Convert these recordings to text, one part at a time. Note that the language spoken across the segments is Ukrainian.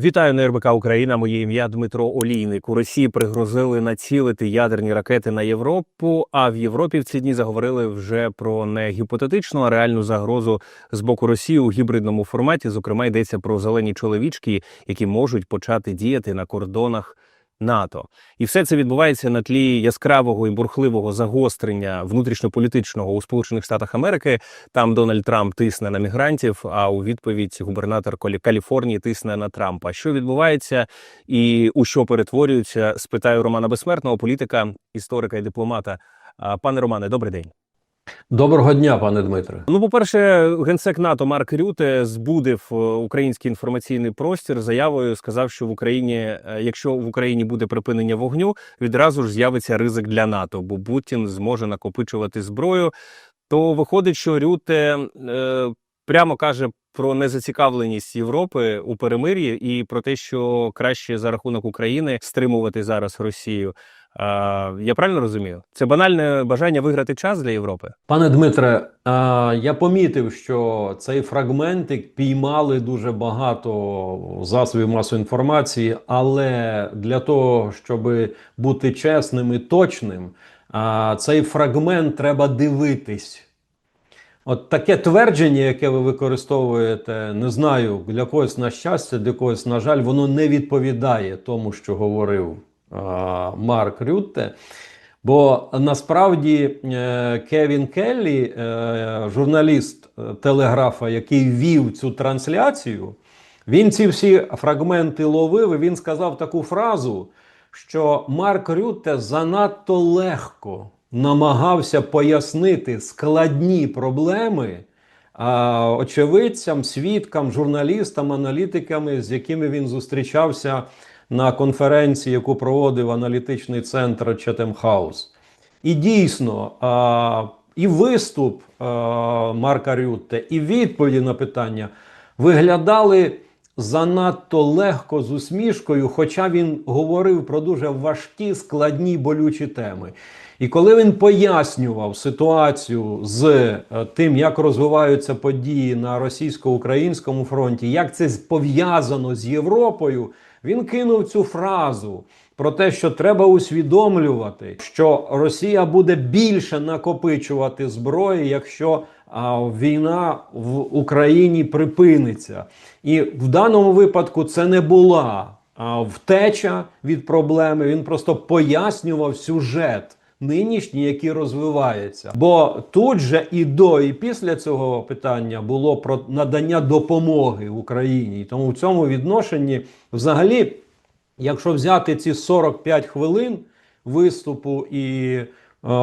Вітаю на РБК Україна. Моє ім'я Дмитро Олійник. У Росії пригрозили націлити ядерні ракети на Європу. А в Європі в ці дні заговорили вже про не гіпотетичну, а реальну загрозу з боку Росії у гібридному форматі. Зокрема, йдеться про зелені чоловічки, які можуть почати діяти на кордонах. НАТО і все це відбувається на тлі яскравого і бурхливого загострення внутрішньополітичного у Сполучених Штатах Америки. Там Дональд Трамп тисне на мігрантів. А у відповідь губернатор Каліфорнії тисне на Трампа. Що відбувається і у що перетворюється? Спитаю Романа Безсмертного, політика, історика і дипломата. Пане Романе, добрий день. Доброго дня, пане Дмитре. Ну, по-перше, генсек НАТО Марк Рюте збудив е, український інформаційний простір заявою. Сказав, що в Україні, е, якщо в Україні буде припинення вогню, відразу ж з'явиться ризик для НАТО, бо Путін зможе накопичувати зброю. То виходить, що Рюте е, прямо каже про незацікавленість Європи у перемир'ї і про те, що краще за рахунок України стримувати зараз Росію. Я правильно розумію? Це банальне бажання виграти час для Європи. Пане Дмитре, я помітив, що цей фрагментик піймали дуже багато засобів масової інформації, але для того, щоб бути чесним і точним, цей фрагмент треба дивитись. От таке твердження, яке ви використовуєте, не знаю, для когось на щастя, для когось, на жаль, воно не відповідає тому, що говорив Марк Рютте. Бо насправді е, Кевін Келлі, е, журналіст е, телеграфа, який вів цю трансляцію, він ці всі фрагменти ловив. і Він сказав таку фразу, що Марк Рютте занадто легко намагався пояснити складні проблеми очевидцям, свідкам, журналістам, аналітиками, з якими він зустрічався на конференції, яку проводив аналітичний центр Chatham House. І дійсно, і виступ Марка Рютте, і відповіді на питання виглядали занадто легко з усмішкою, хоча він говорив про дуже важкі, складні, болючі теми. І коли він пояснював ситуацію з е, тим, як розвиваються події на російсько-українському фронті, як це пов'язано з Європою, він кинув цю фразу про те, що треба усвідомлювати, що Росія буде більше накопичувати зброї, якщо а, війна в Україні припиниться. І в даному випадку це не була а, втеча від проблеми. Він просто пояснював сюжет. Нинішній, який розвивається, бо тут же і до, і після цього питання було про надання допомоги Україні. Тому в цьому відношенні, взагалі, якщо взяти ці 45 хвилин виступу і е,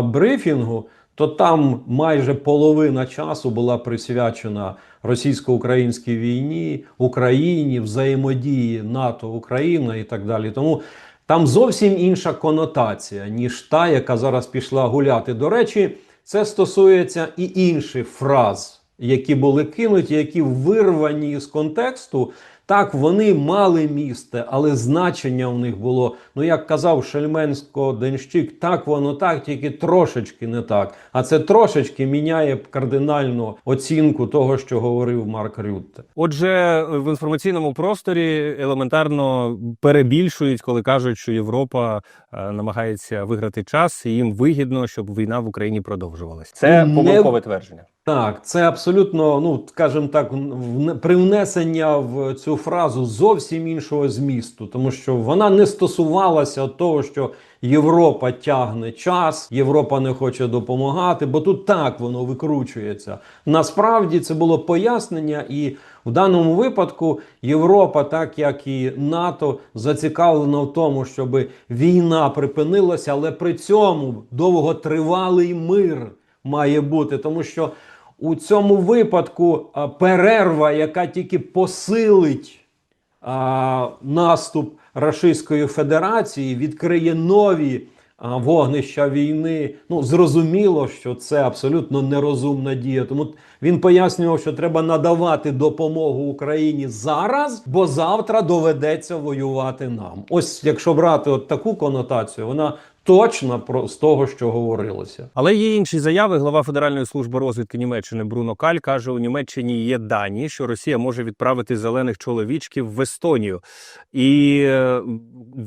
брифінгу, то там майже половина часу була присвячена російсько-українській війні, Україні, взаємодії НАТО, Україна і так далі. Тому там зовсім інша конотація, ніж та, яка зараз пішла гуляти. До речі, це стосується і інших фраз, які були кинуті, які вирвані з контексту. Так, вони мали місце, але значення в них було, ну як казав Шельменсько Денщик, так воно так, тільки трошечки не так. А це трошечки міняє кардинально оцінку того, що говорив Марк Рютте. Отже, в інформаційному просторі елементарно перебільшують, коли кажуть, що Європа е, намагається виграти час, і їм вигідно, щоб війна в Україні продовжувалась. Це Не- помилкове твердження. Так, це абсолютно, ну скажімо так, вне- привнесення в цю фразу зовсім іншого змісту, тому що вона не стосувалася того, що Європа тягне час, Європа не хоче допомагати, бо тут так воно викручується. Насправді це було пояснення, і в даному випадку Європа, так як і НАТО, зацікавлена в тому, щоб війна припинилася, але при цьому довготривалий мир має бути, тому що у цьому випадку перерва, яка тільки посилить наступ Російської Федерації, відкриє нові вогнища війни. Ну, зрозуміло, що це абсолютно нерозумна дія. Тому він пояснював, що треба надавати допомогу Україні зараз, бо завтра доведеться воювати нам. Ось якщо брати от таку конотацію, вона точно про з того, що говорилося. Але є інші заяви. Глава Федеральної служби розвідки Німеччини Бруно Каль каже: у Німеччині є дані, що Росія може відправити зелених чоловічків в Естонію, і е,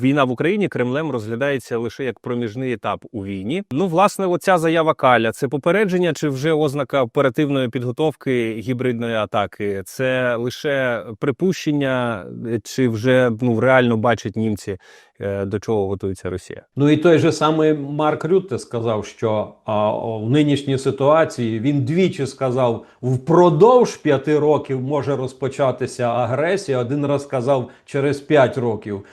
війна в Україні Кремлем розглядається лише як проміжний етап у війні. Ну, власне, оця заява Каля це попередження чи вже ознака оперативної підготовки гібридної атаки? Це лише припущення, е, чи вже ну реально бачать німці до чого готується Росія? Ну і той же самий Марк Рютте сказав, що а, в нинішній ситуації він двічі сказав, впродовж п'яти років може розпочатися агресія. Один раз сказав через п'ять років.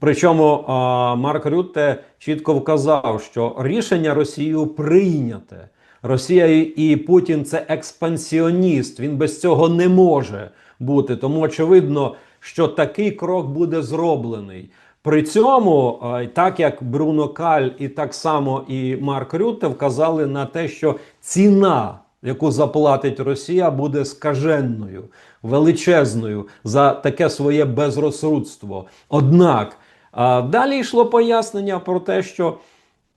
Причому а, Марк Рютте чітко вказав, що рішення Росією прийняте. Росія і Путін це експансіоніст. Він без цього не може бути. Тому очевидно, що такий крок буде зроблений. При цьому, е, так як Бруно Каль і так само і Марк Рютте вказали на те, що ціна, яку заплатить Росія, буде скаженною, величезною за таке своє безрозсудство. Однак далі йшло пояснення про те, що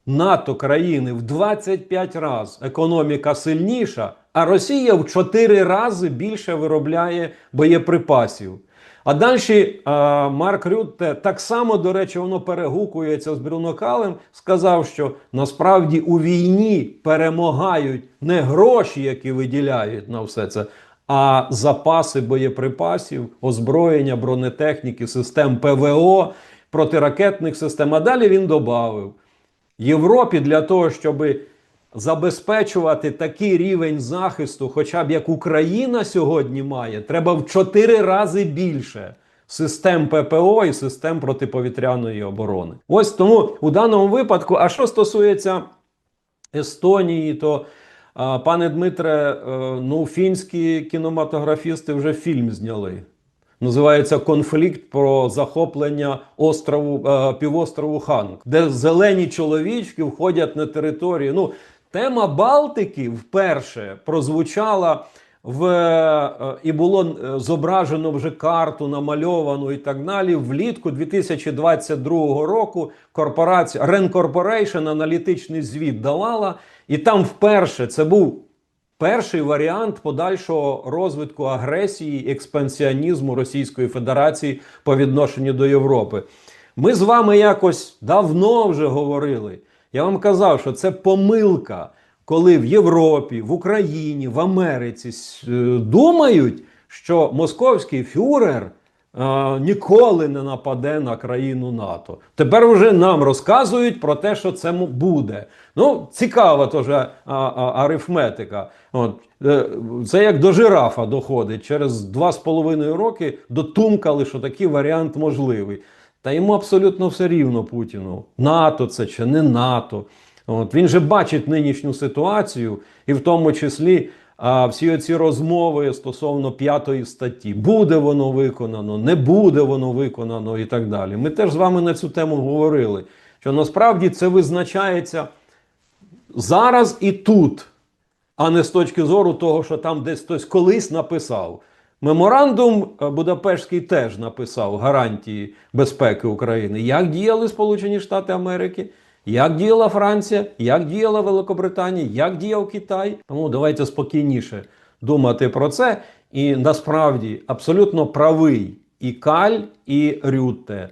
НАТО країни в 25 разів економіка сильніша, а Росія в 4 рази більше виробляє боєприпасів. А далі а, Марк Рютте так само, до речі, воно перегукується з Брюнокалем, сказав, що насправді у війні перемагають не гроші, які виділяють на все це, а запаси боєприпасів, озброєння, бронетехніки, систем ПВО, протиракетних систем. А далі він додав. Європі для того, щоб забезпечувати такий рівень захисту, хоча б як Україна сьогодні має, треба в чотири рази більше систем ППО і систем протиповітряної оборони. Ось тому у даному випадку, а що стосується Естонії, то пане Дмитре, е, ну фінські кінематографісти вже фільм зняли. Називається конфлікт про захоплення острову е, півострову Ханг, де зелені чоловічки входять на територію. Ну, тема Балтики вперше прозвучала в е, і було е, зображено вже карту, намальовану і так далі. Влітку 2022 року корпорація Corporation аналітичний звіт давала, і там вперше це був Перший варіант подальшого розвитку агресії, експансіонізму Російської Федерації по відношенню до Європи. Ми з вами якось давно вже говорили. Я вам казав, що це помилка, коли в Європі, в Україні, в Америці е, думають, що московський фюрер е, ніколи не нападе на країну НАТО. Тепер вже нам розказують про те, що це буде. Ну, цікава теж арифметика. От, е, це як до жирафа доходить. Через два з половиною роки дотумкали, що такий варіант можливий. Та йому абсолютно все рівно Путіну. НАТО це чи не НАТО. От, він же бачить нинішню ситуацію, і в тому числі а, всі ці розмови стосовно п'ятої статті. Буде воно виконано, не буде воно виконано і так далі. Ми теж з вами на цю тему говорили, що насправді це визначається зараз і тут, а не з точки зору того, що там десь хтось колись написав. Меморандум е, Будапештський теж написав гарантії безпеки України. Як діяли Сполучені Штати Америки, як діяла Франція, як діяла Великобританія, як діяв Китай. Тому давайте спокійніше думати про це. І насправді абсолютно правий і Каль, і Рютте.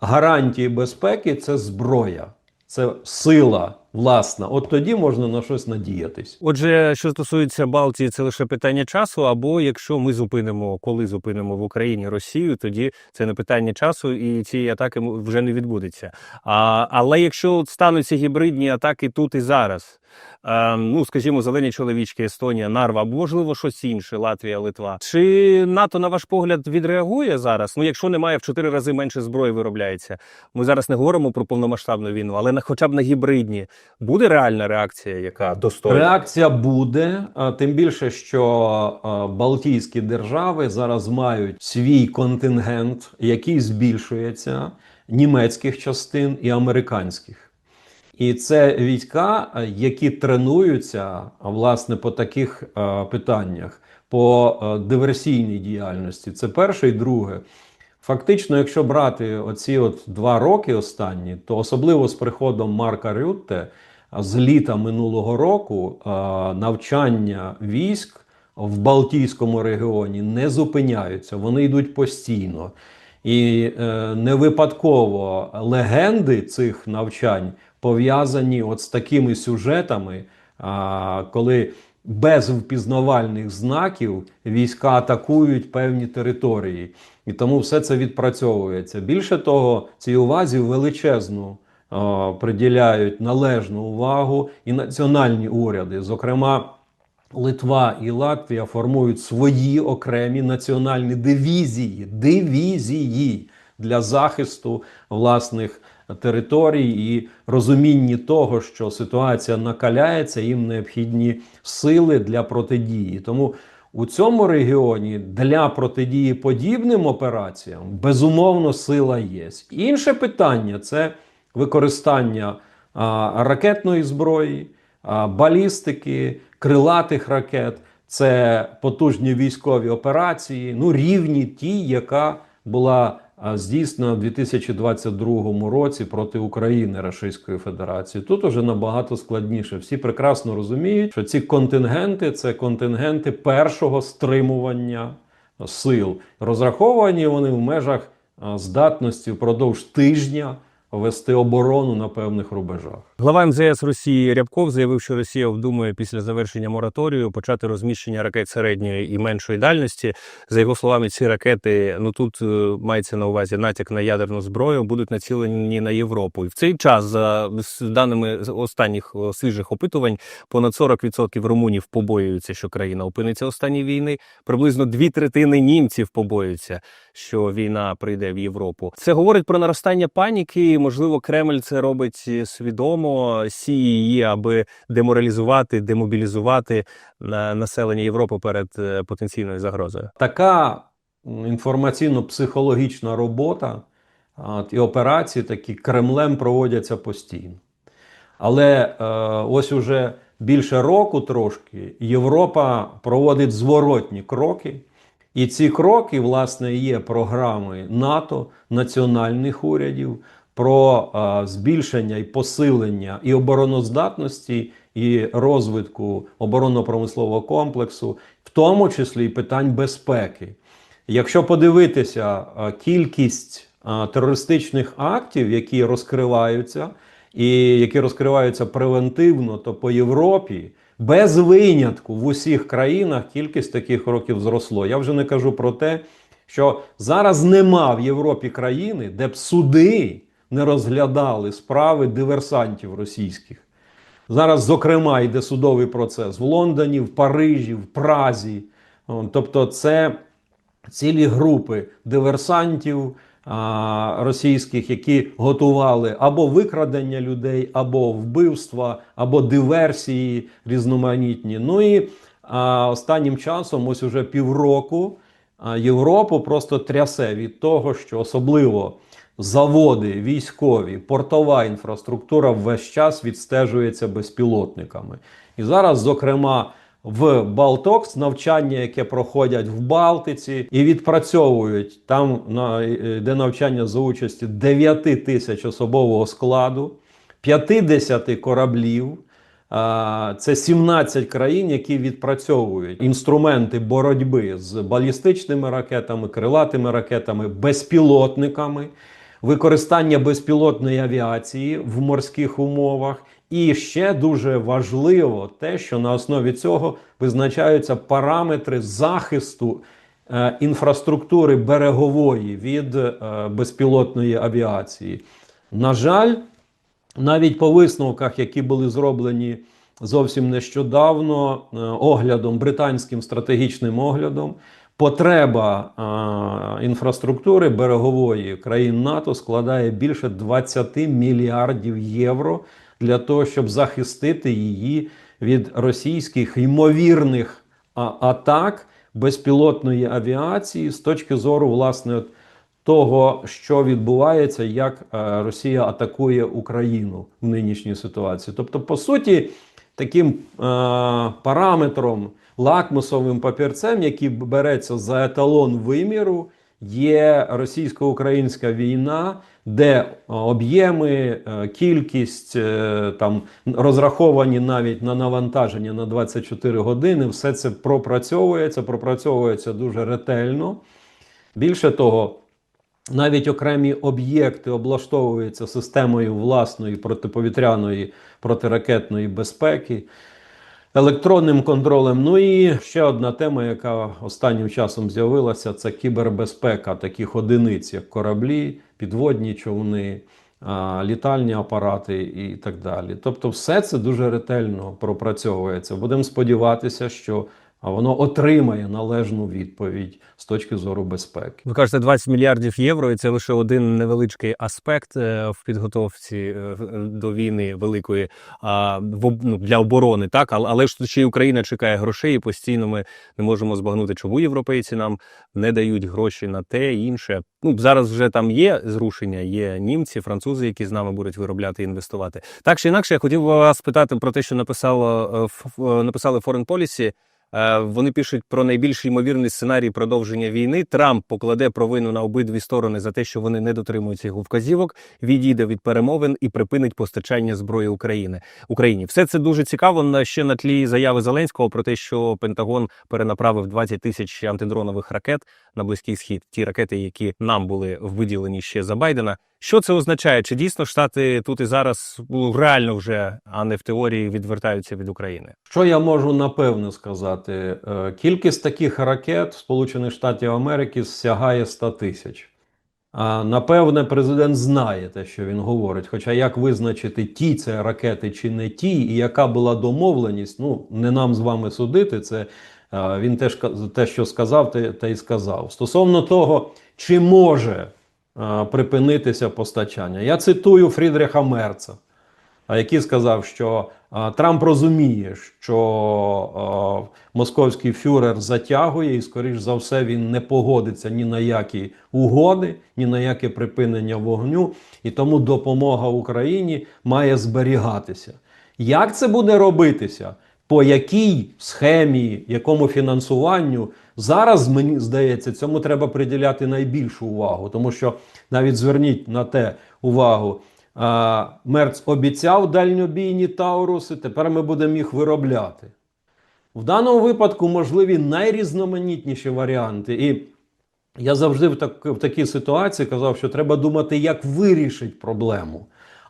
Гарантії безпеки це зброя, це сила власна. От тоді можна на щось надіятись. Отже, що стосується Балтії, це лише питання часу. Або якщо ми зупинимо, коли зупинимо в Україні Росію, тоді це не питання часу, і цієї атаки вже не відбудеться. А, але якщо стануться гібридні атаки тут і зараз, е, ну скажімо, зелені чоловічки, Естонія, Нарва, або можливо щось інше, Латвія, Литва. Чи НАТО, на ваш погляд, відреагує зараз? Ну, якщо немає в чотири рази менше зброї виробляється. Ми зараз не говоримо про повномасштабну війну, але на хоча б на гібридні буде реальна реакція, яка достойна? Реакція буде, тим більше, що Балтійські держави зараз мають свій контингент, який збільшується німецьких частин і американських. І це війська, які тренуються власне по таких питаннях, по диверсійній діяльності. Це перше і друге. Фактично, якщо брати оці от два роки останні, то особливо з приходом Марка Рютте з літа минулого року навчання військ в Балтійському регіоні не зупиняються, вони йдуть постійно. І е, не випадково легенди цих навчань пов'язані от з такими сюжетами, коли без впізнавальних знаків війська атакують певні території. І тому все це відпрацьовується. Більше того, цій увазі величезну е, приділяють належну увагу і національні уряди. Зокрема, Литва і Латвія формують свої окремі національні дивізії, дивізії для захисту власних територій і розумінні того, що ситуація накаляється, їм необхідні сили для протидії. Тому у цьому регіоні для протидії подібним операціям безумовно сила є. Інше питання це використання а, ракетної зброї, а, балістики, крилатих ракет. Це потужні військові операції, ну рівні ті, яка була здійснена в 2022 році проти України Російської Федерації. Тут уже набагато складніше. Всі прекрасно розуміють, що ці контингенти це контингенти першого стримування сил. Розраховані вони в межах здатності впродовж тижня вести оборону на певних рубежах. Глава МЗС Росії Рябков заявив, що Росія вдумує після завершення мораторію почати розміщення ракет середньої і меншої дальності. За його словами, ці ракети ну тут е, мається на увазі натяк на ядерну зброю, будуть націлені на Європу. І в цей час, за даними останніх свіжих опитувань, понад 40% румунів побоюються, що країна опиниться у стані війни. Приблизно дві третини німців побоюються, що війна прийде в Європу. Це говорить про наростання паніки. Можливо, Кремль це робить свідомо, сіє її, аби деморалізувати, демобілізувати населення Європи перед е, потенційною загрозою. Така інформаційно-психологічна робота от, і операції такі Кремлем проводяться постійно. Але е, ось уже більше року трошки Європа проводить зворотні кроки. І ці кроки, власне, є програми НАТО, національних урядів про збільшення і посилення і обороноздатності, і розвитку оборонно-промислового комплексу, в тому числі і питань безпеки. Якщо подивитися кількість терористичних актів, які розкриваються, і які розкриваються превентивно, то по Європі без винятку в усіх країнах кількість таких років зросло. Я вже не кажу про те, що зараз нема в Європі країни, де б суди не розглядали справи диверсантів російських. Зараз, зокрема, йде судовий процес в Лондоні, в Парижі, в Празі. Тобто, це цілі групи диверсантів російських, які готували або викрадення людей, або вбивства, або диверсії різноманітні. Ну і останнім часом, ось уже півроку, Європу просто трясе від того, що особливо заводи, військові, портова інфраструктура весь час відстежується безпілотниками. І зараз, зокрема, в Балтокс навчання, яке проходять в Балтиці, і відпрацьовують там на де навчання за участі 9 тисяч особового складу, 50 кораблів. Це 17 країн, які відпрацьовують інструменти боротьби з балістичними ракетами, крилатими ракетами, безпілотниками, використання безпілотної авіації в морських умовах. І ще дуже важливо те, що на основі цього визначаються параметри захисту е, інфраструктури берегової від е, безпілотної авіації. На жаль, навіть по висновках, які були зроблені зовсім нещодавно, е, оглядом, британським стратегічним оглядом, потреба е, інфраструктури берегової країн НАТО складає більше 20 мільярдів євро для того, щоб захистити її від російських ймовірних атак безпілотної авіації з точки зору власне того, що відбувається, як е, Росія атакує Україну в нинішній ситуації. Тобто, по суті, таким е, параметром, лакмусовим папірцем, який береться за еталон виміру, є російсько-українська війна, де е, об'єми, е, кількість е, там розраховані навіть на навантаження на 24 години, все це пропрацьовується, пропрацьовується дуже ретельно. Більше того, навіть окремі об'єкти облаштовуються системою власної протиповітряної протиракетної безпеки, електронним контролем. Ну і ще одна тема, яка останнім часом з'явилася, це кібербезпека таких одиниць, як кораблі, підводні човни, літальні апарати і так далі. Тобто, все це дуже ретельно пропрацьовується. Будемо сподіватися, що а воно отримає належну відповідь з точки зору безпеки. Ви кажете, 20 мільярдів євро, і це лише один невеличкий аспект е, в підготовці е, до війни великої ну, для оборони. Так, але, ж ще й Україна чекає грошей, і постійно ми не можемо збагнути, чому європейці нам не дають гроші на те інше. Ну зараз вже там є зрушення, є німці, французи, які з нами будуть виробляти і інвестувати. Так чи інакше, я хотів би вас спитати про те, що написало е, е, написали Foreign Policy. Е, Вони пишуть про найбільш ймовірний сценарій продовження війни. Трамп покладе провину на обидві сторони за те, що вони не дотримуються його вказівок, відійде від перемовин і припинить постачання зброї України Україні. Все це дуже цікаво. На ще на тлі заяви Зеленського про те, що Пентагон перенаправив 20 тисяч антидронових ракет на близький схід. Ті ракети, які нам були виділені ще за Байдена. Що це означає? Чи дійсно штати тут і зараз ну, реально вже, а не в теорії, відвертаються від України? Що я можу напевно сказати? Е, Кількість таких ракет Сполучених Штатів Америки сягає 100 тисяч. А напевне, президент знає те, що він говорить. Хоча як визначити, ті це ракети чи не ті, і яка була домовленість, ну не нам з вами судити. Це е, він теж те, що сказав, те, те й сказав. Стосовно того, чи може припинитися постачання, я цитую Фрідріха Мерца який сказав, що а, Трамп розуміє, що московський фюрер затягує, і, скоріш за все, він не погодиться ні на які угоди, ні на яке припинення вогню, і тому допомога Україні має зберігатися. Як це буде робитися? По якій схемі, якому фінансуванню зараз мені здається, цьому треба приділяти найбільшу увагу, тому що навіть зверніть на те увагу. А, Мерц обіцяв дальньобійні Тауруси, тепер ми будемо їх виробляти. В даному випадку можливі найрізноманітніші варіанти. І я завжди в, так, в такій ситуації казав, що треба думати, як вирішити проблему,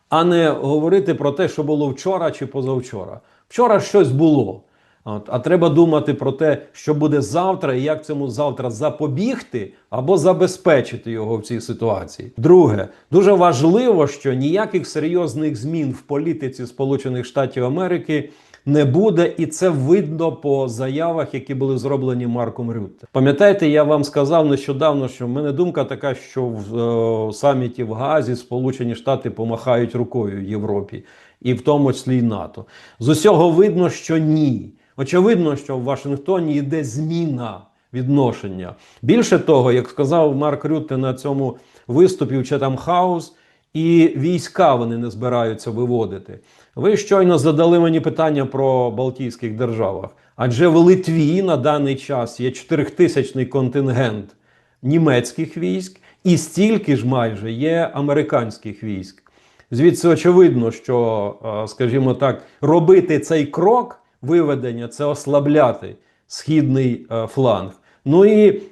а не говорити про те, що було вчора чи позавчора. Вчора щось було. От, а треба думати про те, що буде завтра, і як цьому завтра запобігти або забезпечити його в цій ситуації. Друге, дуже важливо, що ніяких серйозних змін в політиці Сполучених Штатів Америки не буде, і це видно по заявах, які були зроблені Марком Рютте. Пам'ятаєте, я вам сказав нещодавно, що в мене думка така, що в е, саміті в Газі Сполучені Штати помахають рукою Європі, і в тому числі й НАТО. З усього видно, що ні. Очевидно, що в Вашингтоні йде зміна відношення. Більше того, як сказав Марк Рютте на цьому виступі в Четам Хаус, і війська вони не збираються виводити. Ви щойно задали мені питання про Балтійських державах. Адже в Литві на даний час є 4000 контингент німецьких військ, і стільки ж майже є американських військ. Звідси очевидно, що, е, скажімо так, робити цей крок виведення це ослабляти східний е, фланг. Ну і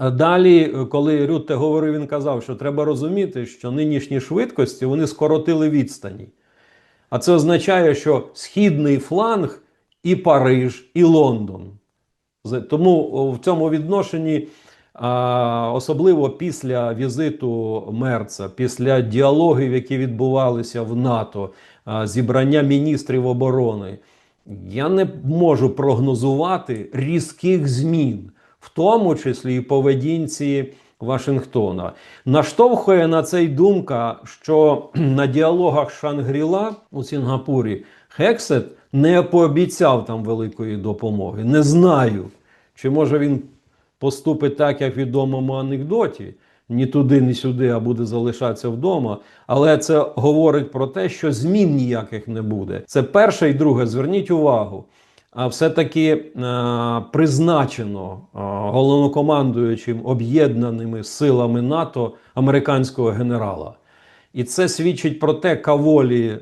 е, далі, коли Рютте говорив, він казав, що треба розуміти, що нинішні швидкості вони скоротили відстані. А це означає, що східний фланг і Париж, і Лондон. Тому в цьому відношенні, особливо після візиту Мерца, після діалогів, які відбувалися в НАТО, зібрання міністрів оборони, я не можу прогнозувати різких змін, в тому числі і поведінці Вашингтона. Наштовхує на це й думка, що на діалогах Шангріла у Сінгапурі Хексет не пообіцяв там великої допомоги. Не знаю, чи може він поступить так, як в відомому анекдоті. Ні туди, ні сюди, а буде залишатися вдома. Але це говорить про те, що змін ніяких не буде. Це перше і друге. Зверніть увагу. а все-таки е, призначено е, головнокомандуючим об'єднаними силами НАТО американського генерала. І це свідчить про те, Каволі е,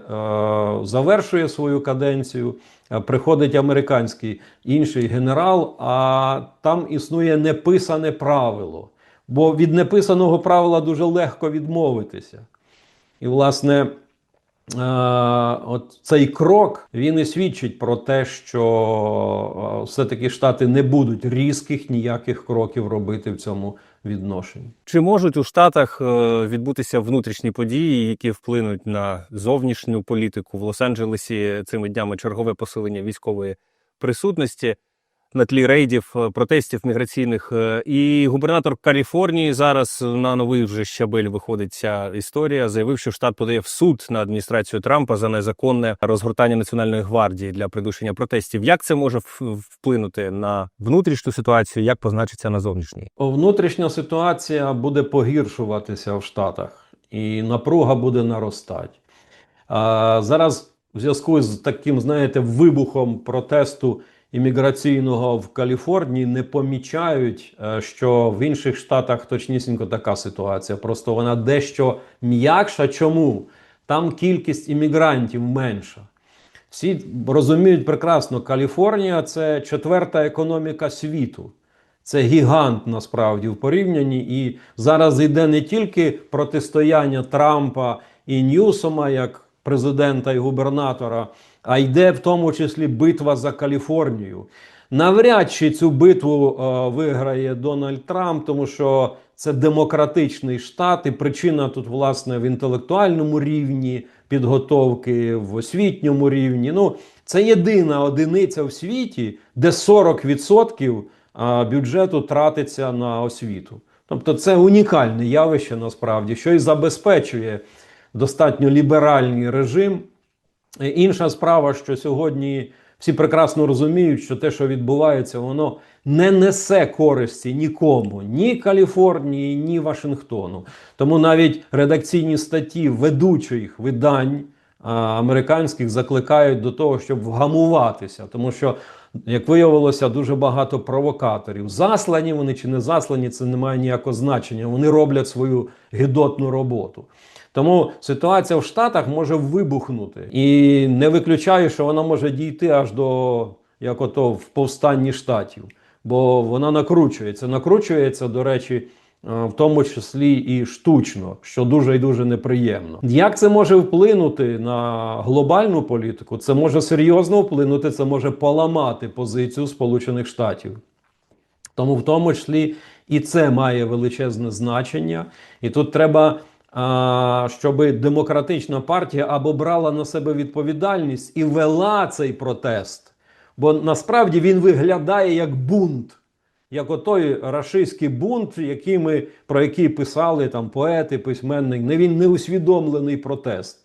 завершує свою каденцію, е, приходить американський інший генерал, а там існує неписане правило. Бо від неписаного правила дуже легко відмовитися. І, власне, е, от цей крок він і свідчить про те, що е, все-таки Штати не будуть різких ніяких кроків робити в цьому відношенні. Чи можуть у Штатах е, відбутися внутрішні події, які вплинуть на зовнішню політику в Лос-Анджелесі цими днями чергове посилення військової присутності на тлі рейдів, е, протестів міграційних? Е, І губернатор Каліфорнії зараз на новий вже щабель виходить ця історія. Заявив, що штат подає в суд на адміністрацію Трампа за незаконне розгортання національної гвардії для придушення протестів. Як це може вплинути на внутрішню ситуацію? Як позначиться на зовнішній? Внутрішня ситуація буде погіршуватися в Штатах, і напруга буде наростати. А зараз, в зв'язку з таким, знаєте, вибухом протесту імміграційного в Каліфорнії, не помічають, е, що в інших штатах точнісінько така ситуація. Просто вона дещо м'якша. Чому? Там кількість іммігрантів менша. Всі розуміють прекрасно, Каліфорнія це четверта економіка світу. Це гігант насправді в порівнянні. І зараз йде не тільки протистояння Трампа і Ньюсома як президента і губернатора, а йде в тому числі битва за Каліфорнію. Навряд чи цю битву е, виграє Дональд Трамп, тому що це демократичний штат, і причина тут, власне, в інтелектуальному рівні підготовки, в освітньому рівні. Ну, це єдина одиниця в світі, де 40% бюджету тратиться на освіту. Тобто це унікальне явище насправді, що і забезпечує достатньо ліберальний режим. Е, Інша справа, що сьогодні всі прекрасно розуміють, що те, що відбувається, воно не несе користі нікому, ні Каліфорнії, ні Вашингтону. Тому навіть редакційні статті ведучих видань американських закликають до того, щоб вгамуватися, тому що. Як виявилося, дуже багато провокаторів. Заслані вони чи не заслані, це не має ніякого значення. Вони роблять свою гидотну роботу. Тому ситуація в Штатах може вибухнути. І не виключаю, що вона може дійти аж до як ото в повстанні штатів. Бо вона накручується. Накручується, до речі, е, в тому числі і штучно, що дуже і дуже неприємно. Як це може вплинути на глобальну політику? Це може серйозно вплинути, це може поламати позицію Сполучених Штатів. Тому в тому числі і це має величезне значення. І тут треба, щоб демократична партія або брала на себе відповідальність і вела цей протест. Бо насправді він виглядає як бунт, як отой рашистський бунт, який ми, про який писали там поети, письменники. Не він неусвідомлений протест.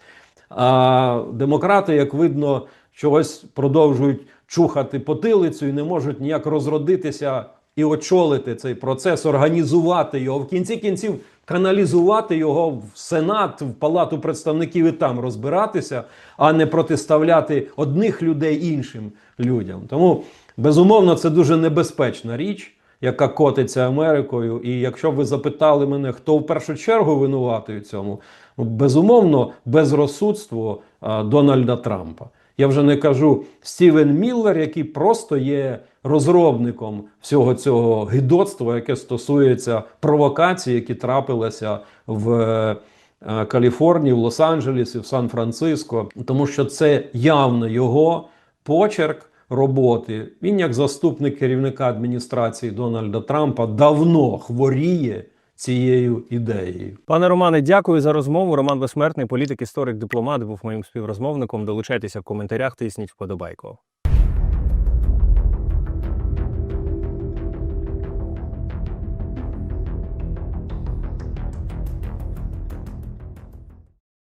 А демократи, як видно, чогось продовжують чухати потилицю і не можуть ніяк розродитися і очолити цей процес, організувати його, в кінці кінців каналізувати його в Сенат, в Палату представників і там розбиратися, а не протиставляти одних людей іншим людям. Тому, безумовно, це дуже небезпечна річ. Яка котиться Америкою, і якщо ви запитали мене, хто в першу чергу винуватий у цьому, безумовно, безрозсудство Дональда Трампа. Я вже не кажу Стівен Міллер, який просто є розробником всього цього гидотства, яке стосується провокацій, які трапилися в е, Каліфорнії, в Лос-Анджелесі, в Сан-Франциско, тому що це явно його почерк роботи. Він, як заступник керівника адміністрації Дональда Трампа, давно хворіє цією ідеєю. Пане Романе, дякую за розмову. Роман Безсмертний, політик, історик, дипломат, був моїм співрозмовником. Долучайтеся в коментарях, тисніть вподобайку.